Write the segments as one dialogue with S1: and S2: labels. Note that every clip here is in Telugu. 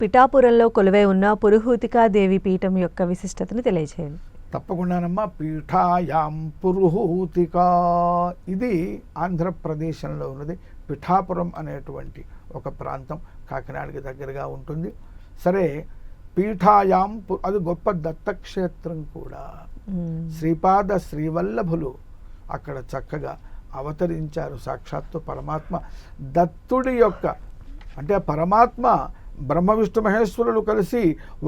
S1: పిఠాపురంలో కొలువై ఉన్న పురుహూతికాదేవి పీఠం యొక్క విశిష్టతను తెలియజేయండి.
S2: తప్పకుండానమ్మా పీఠాయాం పురుహూతిక. ఇది ఆంధ్రప్రదేశంలో ఉన్నది. పిఠాపురం అనేటువంటి ఒక ప్రాంతం కాకినాడకి దగ్గరగా ఉంటుంది. సరే పీఠాయాం అది గొప్ప దత్తక్షేత్రం కూడా. శ్రీపాద శ్రీవల్లభులు అక్కడ చక్కగా అవతరించారు సాక్షాత్తు పరమాత్మ. దత్తుడి యొక్క అంటే పరమాత్మ బ్రహ్మ విష్ణు మహేశ్వరులు కలిసి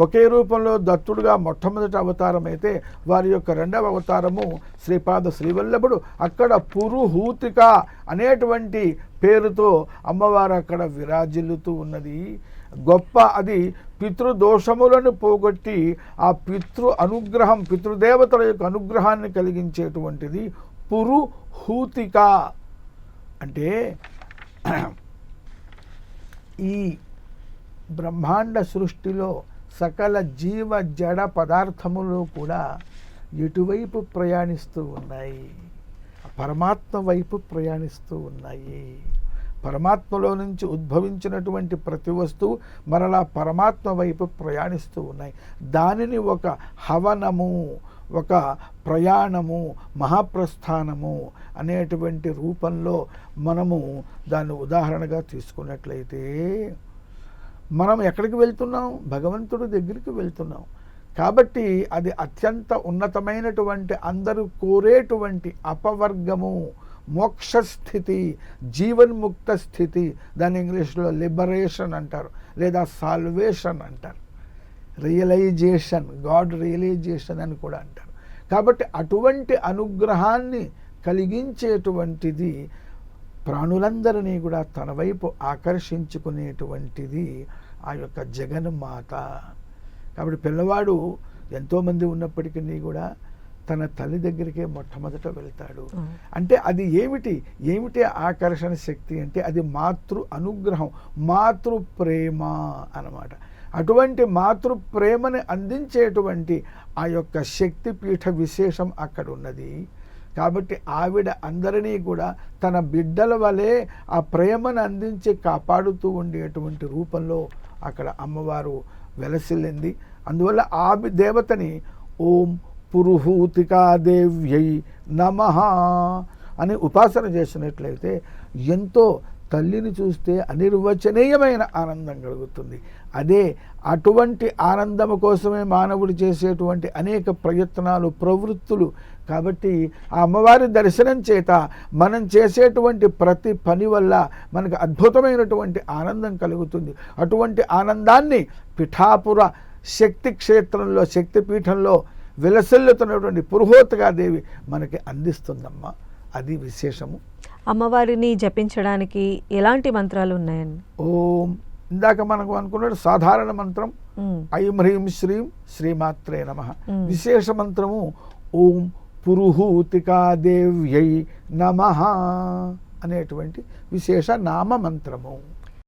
S2: ఒకే రూపంలో దత్తుడుగా మొట్టమొదటి అవతారం అయితే వారి యొక్క రెండవ అవతారము శ్రీపాద శ్రీవల్లభుడు. అక్కడ పురుహూతిక అనేటువంటి పేరుతో అమ్మవారు అక్కడ విరాజిల్లుతూ ఉన్నది. గొప్ప అది పితృదోషములను పోగొట్టి ఆ పితృ అనుగ్రహం పితృదేవతల యొక్క అనుగ్రహాన్ని కలిగించేటువంటిది పురుహూతిక. అంటే ఈ బ్రహ్మాండ సృష్టిలో సకల జీవ జడ పదార్థములు కూడా ఎటువైపు ప్రయాణిస్తూ ఉన్నాయి? పరమాత్మ వైపు ప్రయాణిస్తూ ఉన్నాయి. పరమాత్మలో నుంచి ఉద్భవించినటువంటి ప్రతి వస్తువు మరలా పరమాత్మ వైపు ప్రయాణిస్తూ ఉన్నాయి. దానిని ఒక హవనము ఒక ప్రయాణము మహాప్రస్థానము అనేటువంటి రూపంలో మనము దాన్ని ఉదాహరణగా తీసుకున్నట్లయితే మనం ఎక్కడికి వెళ్తున్నాం? భగవంతుడి దగ్గరికి వెళ్తున్నాం. కాబట్టి అది అత్యంత ఉన్నతమైనటువంటి అందరూ కోరేటువంటి అపవర్గము మోక్షస్థితి జీవన్ముక్త స్థితి. దాని ఇంగ్లీష్లో లిబరేషన్ అంటారు లేదా సాల్వేషన్ అంటారు. రియలైజేషన్ గాడ్ రియలైజేషన్ అని కూడా అంటారు. కాబట్టి అటువంటి అనుగ్రహాన్ని కలిగించేటువంటిది ప్రాణులందరినీ కూడా తన వైపు ఆకర్షించుకునేటువంటిది ఆ యొక్క జగన్మాత. కాబట్టి పిల్లవాడు ఎంతోమంది ఉన్నప్పటికీ కూడా తన తల్లి దగ్గరికే మొట్టమొదట వెళ్తాడు. అంటే అది ఏమిటి? ఏమిటి ఆకర్షణ శక్తి అంటే అది మాతృ అనుగ్రహం మాతృ ప్రేమ అన్నమాట. అటువంటి మాతృ ప్రేమని అందించేటువంటి ఆ యొక్క శక్తి పీఠ విశేషం అక్కడ ఉన్నది కాబట్టి ఆవిడ అందరినీ కూడా తన బిడ్డల వలె ఆ ప్రేమను అందించి కాపాడుతూ ఉండేటువంటి రూపంలో అక్కడ అమ్మవారు వెలసిల్లింది. అందువల్ల ఆ దేవతని ఓం పురుహూతికాదేవ్యై నమ అని ఉపాసన చేసినట్లయితే ఎంతో తల్లిని చూస్తే అనిర్వచనీయమైన ఆనందం కలుగుతుంది. అదే అటువంటి ఆనందం కోసమే మానవుడు చేసేటువంటి అనేక ప్రయత్నాలు ప్రవృత్తులు. కాబట్టి ఆ అమ్మవారి దర్శనం చేత మనం చేసేటువంటి ప్రతి పని వల్ల మనకు అద్భుతమైనటువంటి ఆనందం కలుగుతుంది. అటువంటి ఆనందాన్ని పిఠాపుర శక్తి క్షేత్రంలో శక్తిపీఠంలో విలసిల్లుతున్నటువంటి పురుహోతగా దేవి మనకి అందిస్తుందమ్మా. అది విశేషము.
S1: అమ్మవారిని జపించడానికి ఎలాంటి మంత్రాలు ఉన్నాయండి
S2: ఓం ఇందాక మనకు అనుకున్నట్టు సాధారణ మంత్రం. ఐం హ్రీం శ్రీం శ్రీమాత్రే నమ. విశేష మంత్రము ఓం పురుహూతికాదేవ్యై నమ అనేటువంటి విశేష నామ మంత్రము